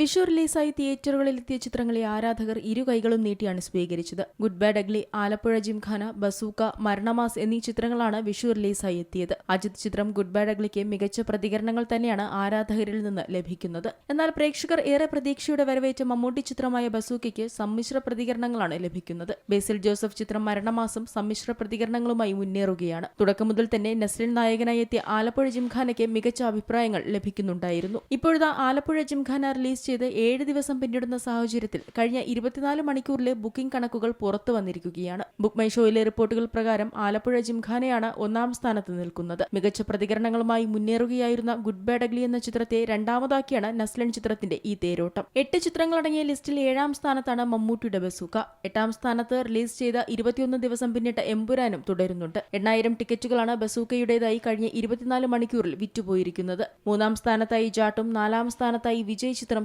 വിഷു റിലീസായി തിയേറ്ററുകളിലെത്തിയ ചിത്രങ്ങളെ ആരാധകർ ഇരു കൈകളും നീട്ടിയാണ് സ്വീകരിച്ചത്. Good bad ugly Alappuzha Gymkhana bazooka Maranamass എന്നീ ചിത്രങ്ങളാണ് വിഷു റിലീസായി എത്തിയത്. അജിത് ചിത്രം ഗുഡ് ബാഡ് അഗ്ലിക്ക് മികച്ച പ്രതികരണങ്ങൾ തന്നെയാണ് ആരാധകരിൽ നിന്ന് ലഭിക്കുന്നത്. എന്നാൽ പ്രേക്ഷകർ ഏറെ പ്രതീക്ഷയോടെ വരവേറ്റ മമ്മൂട്ടി ചിത്രമായ ബസൂക്കയ്ക്ക് സമ്മിശ്ര പ്രതികരണങ്ങളാണ് ലഭിക്കുന്നത്. ബേസിൽ ജോസഫ് ചിത്രം മരണമാസം സമ്മിശ്ര പ്രതികരണങ്ങളുമായി മുന്നേറുകയാണ്. തുടക്കം മുതൽ തന്നെ നസ്ലിൻ നായകനായി എത്തിയ ആലപ്പുഴ ജിംഖാനയ്ക്ക് മികച്ച അഭിപ്രായങ്ങൾ ലഭിക്കുന്നുണ്ടായിരുന്നു. ഇപ്പോഴത്തെ ആലപ്പുഴ ജിംഖാന റിലീസ് ചെയ്ത് ഏഴ് ദിവസം പിന്നിടുന്ന സാഹചര്യത്തിൽ കഴിഞ്ഞ ഇരുപത്തിനാല് മണിക്കൂറിലെ ബുക്കിംഗ് കണക്കുകൾ പുറത്തു വന്നിരിക്കുകയാണ്. ബുക്ക് മൈ ഷോയിലെ റിപ്പോർട്ടുകൾ പ്രകാരം ആലപ്പുഴ ജിംഖാനയാണ് ഒന്നാം സ്ഥാനത്ത് നിൽക്കുന്നത്. മികച്ച പ്രതികരണങ്ങളുമായി മുന്നേറുകയായിരുന്ന ഗുഡ് ബാഡ് അഗ്ലി എന്ന ചിത്രത്തെ രണ്ടാമതാക്കിയാണ് നസ്ലൻ ചിത്രത്തിന്റെ ഈ തേരോട്ടം. എട്ട് ചിത്രങ്ങളടങ്ങിയ ലിസ്റ്റിൽ ഏഴാം സ്ഥാനത്താണ് മമ്മൂട്ടിയുടെ ബസൂക്ക. എട്ടാം സ്ഥാനത്ത് റിലീസ് ചെയ്ത ഇരുപത്തിയൊന്ന് ദിവസം പിന്നിട്ട എംപുരാനും തുടരുന്നുണ്ട്. എണ്ണായിരം ടിക്കറ്റുകളാണ് ബസൂക്കയുടേതായി കഴിഞ്ഞ ഇരുപത്തിനാല് മണിക്കൂറിൽ വിറ്റുപോയിരിക്കുന്നത്. മൂന്നാം സ്ഥാനത്തായി ജാട്ടും നാലാം സ്ഥാനത്തായി വിജയ് ചിത്രം